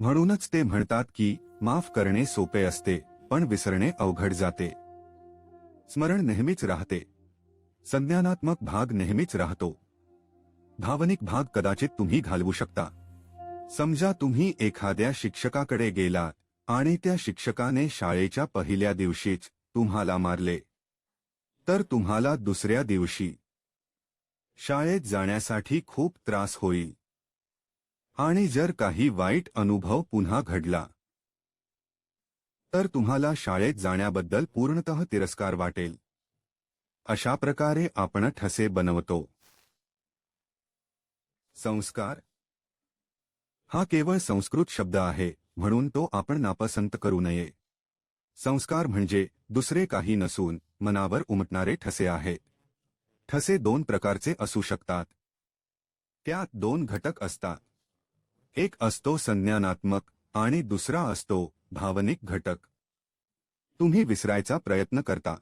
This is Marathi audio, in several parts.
म्हणूनच ते म्हणतात की माफ करणे सोपे असते पण विसरणे अवघड जाते. स्मरण नेहमीच राहते. संज्ञानात्मक भाग नेहमीच राहतो. भावनिक भाग कदाचित तुम्ही घालवू शकता. समजा तुम्ही एखाद्या शिक्षकाकडे गेलात आणि त्या शिक्षकाने शाळेच्या पहिल्या दिवशीच तुम्हाला मारले. तर तुम्हाला दुसऱ्या दिवशी शाळेत जाण्यासाठी खूप त्रास होईल. आणि जर काही वाईट अनुभव पुन्हा घडला तर तुम्हाला शाळेत जाण्याबद्दल पूर्णतः तिरस्कार वाटेल. अशा प्रकारे आपण ठसे बनवतो. संस्कार हा केवळ संस्कृत शब्द आहे म्हणून तो आपण नापसंत करू नये. संस्कार म्हणजे दुसरे काही नसून मनावर उमटणारे ठसे आहे ठसे दोन प्रकारचे असू शकतात. त्यात दोन घटक असतात. एक असतो संज्ञानात्मक आणि दुसरा असतो भावनिक घटक. तुम्ही विसरायचा प्रयत्न करता.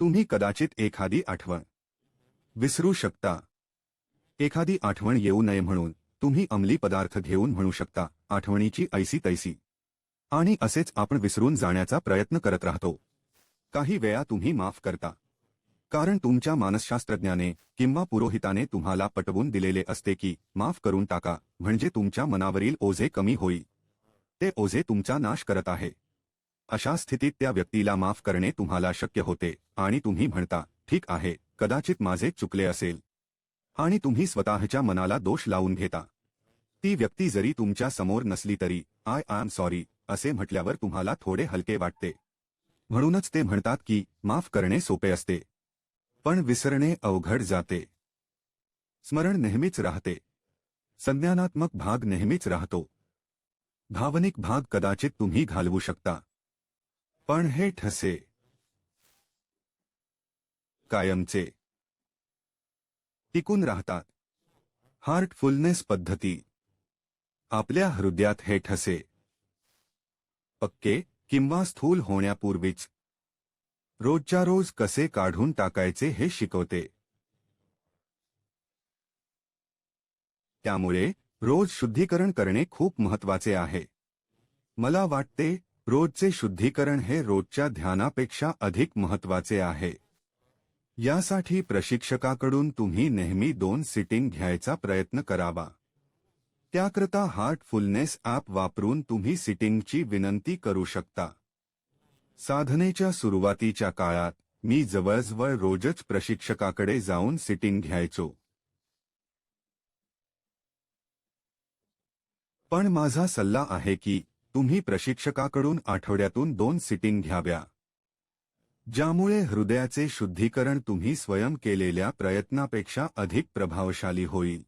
तुम्ही कदाचित एखादी आठवण विसरू शकता. एखादी आठवण येऊ नये म्हणून तुम्ही अंमली पदार्थ घेऊन म्हणू शकता आठवणीची ऐसी तैसी. आणि असेच आपण विसरून जाण्याचा प्रयत्न करत राहतो. काही वेळा तुम्ही माफ करता. कारण तुमच्या मानसशास्त्रज्ञाने किंवा पुरोहिताने तुम्हाला पटवून दिलेले असते की माफ करून टाका म्हणजे तुमच्या मनावरील ओझे कमी होईल. ते ओझे तुमचा नाश करत आहे. अशा स्थितीत त्या व्यक्तीला माफ करणे तुम्हाला शक्य होते आणि तुम्ही म्हणता ठीक आहे कदाचित माझे चुकले असेल. आणि तुम्ही स्वतःच्या मनाला दोष लावून घेता. ती व्यक्ती जरी तुमच्यासमोर नसली तरी आय एम सॉरी असे म्हटल्यावर तुम्हाला थोडे हलके वाटते. म्हणूनच ते म्हणतात की माफ करणे सोपे असते. पण विसरणे अवघड जाते. स्मरण नेहमीच राहते. संज्ञानात्मक भाग नेहमीच राहतो. भावनिक भाग कदाचित तुम्ही घालवू शकता. पण हे ठसे. कायमचे. टिकून राहतात. हार्टफुलनेस पद्धती. आपल्या हृदयात हे ठसे. पक्के किंवा स्थूल होण्यापूर्वीच. रोजच्या रोज कसे काढून टाकायचे हे शिकवते. त्यामुळे रोज शुद्धीकरण करणे खूप महत्वाचे आहे. मला वाटते रोजचे शुद्धीकरण हे रोजच्या ध्यानापेक्षा अधिक महत्वाचे आहे. यासाठी प्रशिक्षकाकडून तुम्ही नेहमी दोन सिटिंग घ्यायचा प्रयत्न करावा. त्याकरता हार्टफुलनेस ॲप वापरून तुम्ही सिटिंगची विनंती करू शकता. साधनेच्या सुरुवातीच्या काळात मी जवळजवळ रोजच प्रशिक्षकाकडे जाऊन सिटिंग घ्यायचो. पण माझा सल्ला आहे की तुम्ही प्रशिक्षकाकडून आठवड्यातून दोन सिटिंग घ्याव्या. ज्यामुळे हृदयाचे शुद्धीकरण तुम्ही स्वयं केलेल्या प्रयत्नापेक्षा अधिक प्रभावशाली होईल.